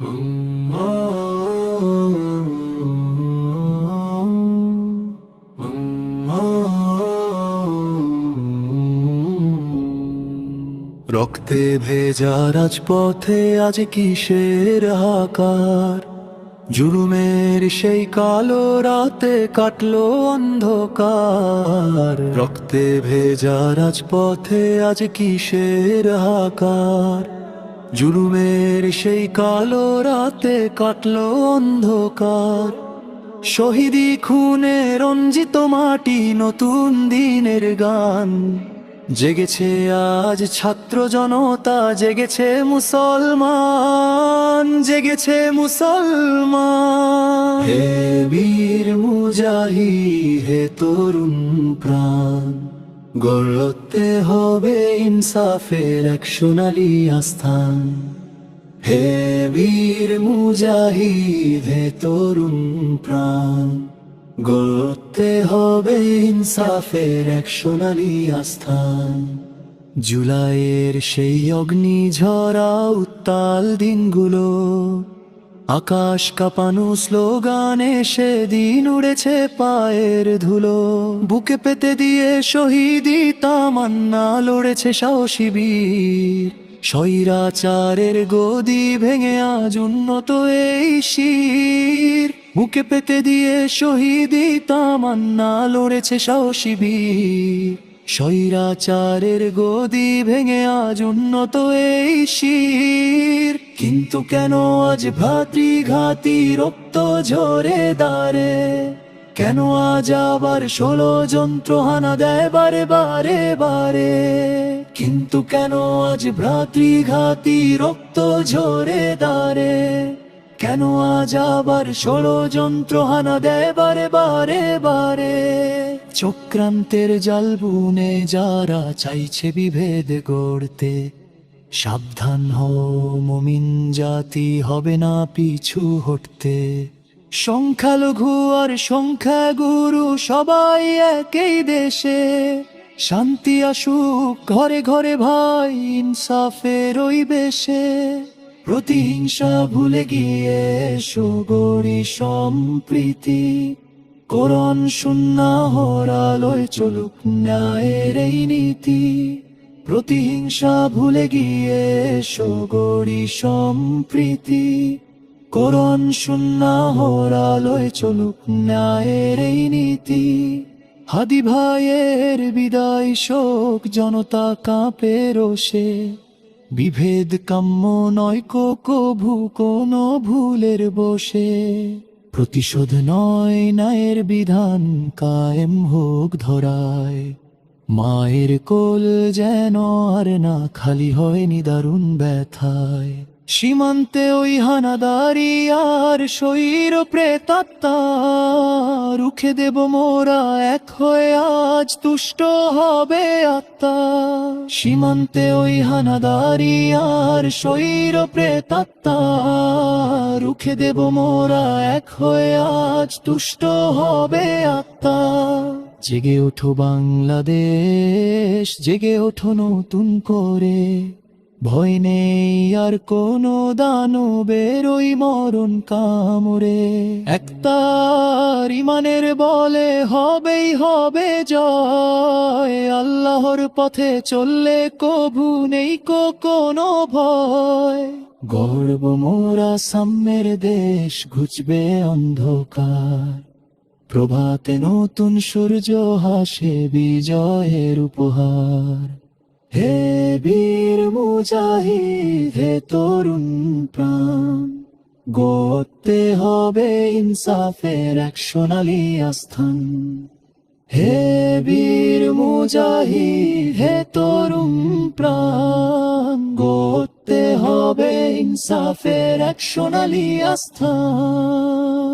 রক্তে ভেজা রাজপথে আজ কিসের হাকার জুলুমের সেই কালো রাতে কাটলো অন্ধকার। রক্তে ভেজা রাজপথে আজ কিসের হাকার জুলুমের সেই কালো রাতে কাটল অন্ধকার। শহীদি খুনে রঞ্জিত মাটি নতুন দিনের গান। জেগেছে আজ ছাত্র জনতা, জেগেছে মুসলমান জেগেছে মুসলমান। হে বীর মুজাহি হে তরুণ প্রাণ। গড়তে হবে ইনসাফের এক সোনালি আস্থান। হে বীর মুজাহিদ, হে তরুণ প্রাণ। গড়তে হবে ইনসাফের এক সোনালি আস্থান। জুলাইয়ের সেই অগ্নি ঝরা উত্তাল দিনগুলো আকাশ কাঁপানো স্লোগানে সেদিন উড়েছে পায়ের ধুলো। বুকে পেতে দিয়ে শহীদি তামান্না লড়েছে সাহসী বীর স্বৈরাচারের গদি ভেঙে আজ উন্নত এই শির। বুকে পেতে দিয়ে শহীদি তামান্না লড়েছে সাহসী বীর স্বৈরাচারের গদি ভেঙে আজ উন্নত এই শির। কিন্তু কেন আজ ভ্রাতৃঘাতী রক্ত ঝরে দাঁড়ে কেন আজ আবার ষোলো যন্ত্র হানা দেয় বারে বারে বারে? কিন্তু কেন আজ ভ্রাতৃঘাতী রক্ত ঝরে দাঁড়ে কেন আজ আবার ষোলো যন্ত্র হানা দেয় বারে বারে বারে? চক্রান্তের জাল বুনে যারা চাইছে বিভেদ গড়তে সাবধান হও, মমিন জাতি হবে না পিছু হটতে। সংখ্যালঘু আর সংখ্যাগুরু সবাই একই দেশে। শান্তি আসুক, ঘরে ঘরে ভাই ইনসাফের ওই বেশে প্রতিহিংসা ভুলে গিয়ে সুগরি সম্প্রীতি। করণ শূন্য হরালয় চলুক ন্যায়ের এই নীতি। প্রতিহিংসা ভুলে গিয়ে সগরি সম্প্রীতি। করণ শূন্যা হরালয় চলুক ন্যায়ের এই নীতি। হাদি ভাইয়ের বিদায় শোক, জনতা কাঁপে রোষে। বিভেদ কাম্য নয় কো কভু, কোনো ভুলের বসে। প্রতিশোধ নয় নায়ের বিধান, কায়েম হোক ধরায়। মায়ের কোল যেন আর না খালি হয়নি দারুণ ব্যথায়। সীমান্তে ওই হানাদারি আর শৈর প্রেতাত্মা। রুখে দেব মোরা এক হয়ে আজ তুষ্ট হবে আত্মা। সীমান্তে ওই হানাদারি আর শৈর প্রেতাত্মা। রুখে দেব মোরা এক হয়ে আজ তুষ্ট হবে আত্মা। জেগে ওঠো বাংলাদেশ, জেগে ওঠো নতুন করে। ভয় নেই আর কোনো দানবের ওই মরণ কামড়ে। একতার ইমানের বলে হবেই হবে জয়। আল্লাহর পথে চললে কভু নেই কো কোনো ভয়। গর্ব মোরা সাম্যের দেশ, ঘুচবে অন্ধকার। প্রভাতে নতুন সূর্য হাসে বিজয়ের উপহার। হে বীর মুজাহিদ, হে তরুণ প্রাণ, গড়তে হবে ইনসাফের এক সোনালি আস্থান। হে বীর মুজাহিদ, হে তরুণ প্রাণ, গড়তে হবে ইনসাফের এক সোনালি আস্থান।